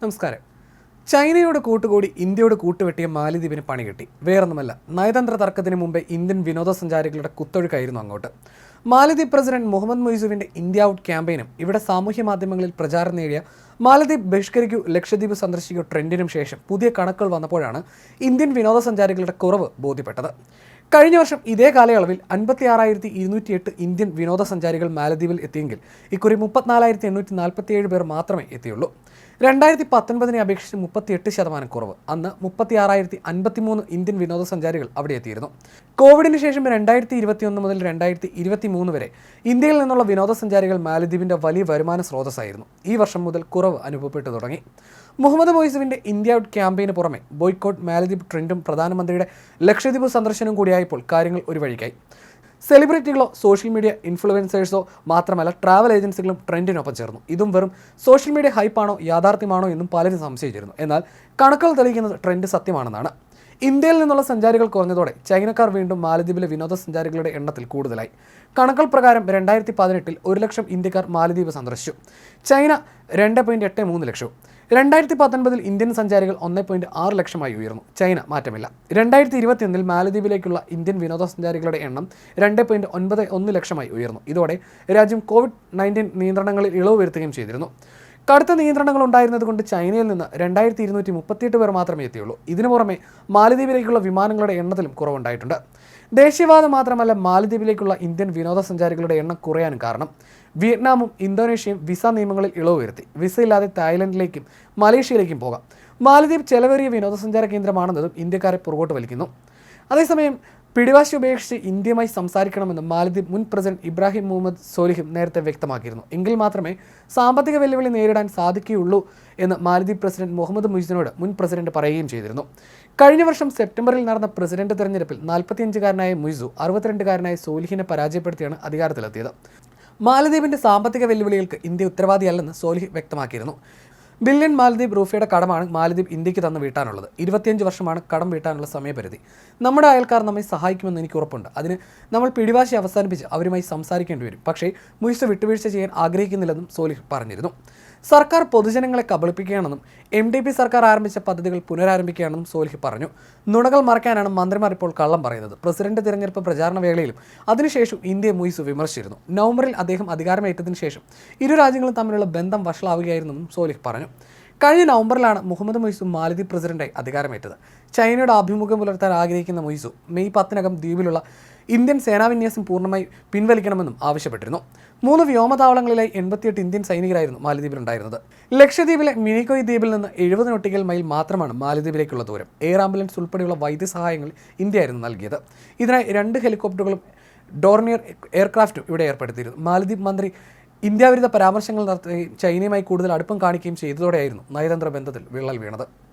നമസ്കാരം. ചൈനയോട് കൂട്ടുകൂടി ഇന്ത്യയോട് കൂട്ടുവെട്ടിയ മാലിദ്വീപിന് പണി കിട്ടി. വേറൊന്നുമല്ല നയതന്ത്ര തർക്കത്തിന് മുമ്പേ ഇന്ത്യൻ വിനോദസഞ്ചാരികളുടെ കുത്തൊഴുക്കായിരുന്നു അങ്ങോട്ട്. മാലദ്വീപ് പ്രസിഡന്റ് മുഹമ്മദ് മൊയ്സുവിന്റെ ഇന്ത്യ ഔട്ട് ക്യാമ്പയിനും ഇവിടെ സാമൂഹ്യ മാധ്യമങ്ങളിൽ പ്രചാരം നേടിയ മാലദ്വീപ് ബഹിഷ്കരിക്കൂ ലക്ഷദ്വീപ് സന്ദർശിക്കൂ ട്രെൻഡിനും ശേഷം പുതിയ കണക്കുകൾ വന്നപ്പോഴാണ് ഇന്ത്യൻ വിനോദസഞ്ചാരികളുടെ കുറവ് ബോധ്യപ്പെട്ടത്. കഴിഞ്ഞ വർഷം ഇതേ കാലയളവിൽ അൻപത്തി ആറായിരത്തി ഇരുന്നൂറ്റി എട്ട് ഇന്ത്യൻ വിനോദസഞ്ചാരികൾ മാലദ്വീപിൽ എത്തിയെങ്കിൽ ഇക്കുറി മുപ്പത്തിനാലായിരത്തി എണ്ണൂറ്റി നാൽപ്പത്തി ഏഴ് പേർ മാത്രമേ എത്തിയുള്ളൂ. രണ്ടായിരത്തി പത്തൊൻപതിനെ അപേക്ഷിച്ച് മുപ്പത്തി എട്ട് ശതമാനം കുറവ്. അന്ന് മുപ്പത്തി ആറായിരത്തി അൻപത്തി മൂന്ന് ഇന്ത്യൻ വിനോദസഞ്ചാരികൾ അവിടെ എത്തിയിരുന്നു. കോവിഡിന് ശേഷം രണ്ടായിരത്തി ഇരുപത്തിയൊന്ന് മുതൽ രണ്ടായിരത്തി ഇരുപത്തി മൂന്ന് വരെ ഇന്ത്യയിൽ നിന്നുള്ള വിനോദസഞ്ചാരികൾ മാലദ്വീപിന്റെ വലിയ വരുമാന സ്രോതസ്സായിരുന്നു. ഈ വർഷം മുതൽ കുറവ് അനുഭവപ്പെട്ടു തുടങ്ങി. മുഹമ്മദ് മൊയ്സുവിന്റെ ഇന്ത്യ ഔട്ട് ക്യാമ്പയിന് പുറമെ ബോയ്ക്കോട്ട് മാലദ്വീപ് ട്രെൻഡും പ്രധാനമന്ത്രിയുടെ ലക്ഷദ്വീപ് സന്ദർശനവും കൂടിയായപ്പോൾ കാര്യങ്ങൾ ഒരു വഴിക്കായി. സെലിബ്രിറ്റികളോ സോഷ്യൽ മീഡിയ ഇൻഫ്ലുവൻസേഴ്സോ മാത്രമല്ല ട്രാവൽ ഏജൻസികളും ട്രെൻഡിനൊപ്പം ചേർന്നു. ഇതും വെറും സോഷ്യൽ മീഡിയ ഹൈപ്പാണോ യാഥാർത്ഥ്യമാണോ എന്നും പലരും സംശയിച്ചിരുന്നു. എന്നാൽ കണക്കുകൾ തെളിയിക്കുന്നത് ട്രെൻഡ് സത്യമാണെന്നാണ്. ഇന്ത്യയിൽ നിന്നുള്ള സഞ്ചാരികൾ കുറഞ്ഞതോടെ ചൈനക്കാർ വീണ്ടും മാലദ്വീപിലെ വിനോദസഞ്ചാരികളുടെ എണ്ണത്തിൽ കൂടുതലായി. കണക്കുകൾ പ്രകാരം രണ്ടായിരത്തി പതിനെട്ടിൽ ഒരു ലക്ഷം ഇന്ത്യക്കാർ മാലദ്വീപ് സന്ദർശിച്ചു. ചൈന രണ്ട് പോയിന്റ് എട്ട് മൂന്ന് ലക്ഷവും രണ്ടായിരത്തി പത്തൊൻപതിൽ ഇന്ത്യൻ സഞ്ചാരികൾ ഒന്ന് പോയിന്റ് ആറ് ലക്ഷമായി ഉയർന്നു. ചൈന മാറ്റമില്ല. രണ്ടായിരത്തി ഇരുപത്തിയൊന്നിൽ മാലദ്വീപിലേക്കുള്ള ഇന്ത്യൻ വിനോദസഞ്ചാരികളുടെ എണ്ണം രണ്ട് പോയിന്റ് ഒൻപത് ഒന്ന് ലക്ഷമായി ഉയർന്നു. ഇതോടെ രാജ്യം കോവിഡ് നയന്റീൻ നിയന്ത്രണങ്ങളിൽ ഇളവ് വരുത്തുകയും ചെയ്തിരുന്നു. കടുത്ത നിയന്ത്രണങ്ങൾ ഉണ്ടായിരുന്നത് കൊണ്ട് ചൈനയിൽ നിന്ന് രണ്ടായിരത്തി ഇരുന്നൂറ്റി മുപ്പത്തിയെട്ട് പേർ മാത്രമേ എത്തിയുള്ളൂ. ഇതിനു പുറമെ മാലദ്വീപിലേക്കുള്ള വിമാനങ്ങളുടെ എണ്ണത്തിലും കുറവുണ്ടായിട്ടുണ്ട്. ദേശീയവാദം മാത്രമല്ല മാലദ്വീപിലേക്കുള്ള ഇന്ത്യൻ വിനോദസഞ്ചാരികളുടെ എണ്ണം കുറയാനും കാരണം. വിയറ്റ്നാമും ഇന്തോനേഷ്യയും വിസ നിയമങ്ങളിൽ ഇളവ് വരുത്തി. വിസ ഇല്ലാതെ തായ്ലൻഡിലേക്കും മലേഷ്യയിലേക്കും പോകാം. മാലദ്വീപ് ചെലവേറിയ വിനോദസഞ്ചാര കേന്ദ്രമാണെന്നതും ഇന്ത്യക്കാരെ പുറകോട്ട് വലിക്കുന്നു. അതേസമയം പിടിവാശി ഉപേക്ഷിച്ച് ഇന്ത്യയുമായി സംസാരിക്കണമെന്ന് മാലദ്വീപ് മുൻ പ്രസിഡന്റ് ഇബ്രാഹിം മുഹമ്മദ് സോലിഹും നേരത്തെ വ്യക്തമാക്കിയിരുന്നു. എങ്കിൽ മാത്രമേ സാമ്പത്തിക വെല്ലുവിളി നേരിടാൻ സാധിക്കുകയുള്ളൂ എന്ന് മാലദ്വീപ് പ്രസിഡന്റ് മുഹമ്മദ് മുയ്സിനോട് മുൻ പ്രസിഡന്റ് പറയുകയും ചെയ്തിരുന്നു. കഴിഞ്ഞ വർഷം സെപ്റ്റംബറിൽ നടന്ന പ്രസിഡന്റ് തെരഞ്ഞെടുപ്പിൽ നാൽപ്പത്തിയഞ്ചുകാരനായ മുയ്സു അറുപത്തിരണ്ടുകാരനായ സോലിഹിനെ പരാജയപ്പെടുത്തിയാണ് അധികാരത്തിലെത്തിയത്. മാലദ്വീപിന്റെ സാമ്പത്തിക വെല്ലുവിളികൾക്ക് ഇന്ത്യ ഉത്തരവാദിയല്ലെന്ന് സോലിഹ് വ്യക്തമാക്കിയിരുന്നു. ബില്യൺ മാലദ്വീപ് റൂഫിയുടെ കടമാണ് മാലദ്വീപ് ഇന്ത്യയ്ക്ക് തന്ന് വീട്ടാനുള്ളത്. ഇരുപത്തിയഞ്ച് വർഷമാണ് കടം വീട്ടാനുള്ള സമയപരിധി. നമ്മുടെ അയൽക്കാർ നമ്മെ സഹായിക്കുമെന്ന് എനിക്ക് ഉറപ്പുണ്ട്. അതിന് നമ്മൾ പിടിവാശി അവസാനിപ്പിച്ച് അവരുമായി സംസാരിക്കേണ്ടി വരും. പക്ഷേ മുയിസ് വിട്ടുവീഴ്ച ചെയ്യാൻ ആഗ്രഹിക്കുന്നില്ലെന്നും സോലിഹ് പറഞ്ഞിരുന്നു. സർക്കാർ പൊതുജനങ്ങളെ കബളിപ്പിക്കുകയാണെന്നും എം ഡി പി സർക്കാർ ആരംഭിച്ച പദ്ധതികൾ പുനരാരംഭിക്കുകയാണെന്നും സോലിഹ് പറഞ്ഞു. നുണകൾ മറയ്ക്കാനാണ് മന്ത്രിമാർ ഇപ്പോൾ കള്ളം പറയുന്നത്. പ്രസിഡന്റ് തിരഞ്ഞെടുപ്പ് പ്രചാരണ വേളയിലും അതിനുശേഷം ഇന്ത്യ മുയിസ് വിമർശിച്ചിരുന്നു. നവംബറിൽ അദ്ദേഹം അധികാരമേറ്റതിനു ശേഷം ഇരു രാജ്യങ്ങളും തമ്മിലുള്ള ബന്ധം വഷളാവുകയായിരുന്നെന്നും സോലിഹ് പറഞ്ഞു. കഴിഞ്ഞ നവംബറിലാണ് മുഹമ്മദ് മൊയ്സു മാലദ്വീപ് പ്രസിഡന്റായി അധികാരമേറ്റത്. ചൈനയുടെ ആഭിമുഖ്യം പുലർത്താൻ ആഗ്രഹിക്കുന്ന മൊയ്സു മെയ് പത്തിനകം ദ്വീപിലുള്ള ഇന്ത്യൻ സേനാവിന്യാസം പൂർണമായി പിൻവലിക്കണമെന്നും ആവശ്യപ്പെട്ടിരുന്നു. മൂന്ന് വ്യോമതാവളങ്ങളിലെ എൺപത്തിയെട്ട് ഇന്ത്യൻ സൈനികരായിരുന്നു മാലദ്വീപിലുണ്ടായിരുന്നത്. ലക്ഷദ്വീപിലെ മിനിക്കോയ് ദ്വീപിൽ നിന്ന് എഴുപത് നൊട്ടിക്കൽ മൈൽ മാത്രമാണ് മാലദ്വീപിലേക്കുള്ള ദൂരം. എയർ ആംബുലൻസ് ഉൾപ്പെടെയുള്ള വൈദ്യസഹായങ്ങൾ ഇന്ത്യയായിരുന്നു നൽകിയത്. ഇതിനായി രണ്ട് ഹെലികോപ്റ്ററുകളും ഡോർണിയർ എയർക്രാഫ്റ്റും ഇവിടെ ഏർപ്പെടുത്തിയിരുന്നു. മാലദ്വീപ് മന്ത്രി ഇന്ത്യാവിരുദ്ധ പരാമർശങ്ങൾ നടത്തുകയും ചൈനയുമായി കൂടുതൽ അടുപ്പം കാണിക്കുകയും ചെയ്തതോടെയായിരുന്നു നയതന്ത്ര ബന്ധത്തിൽ വിള്ളൽ വീണത്.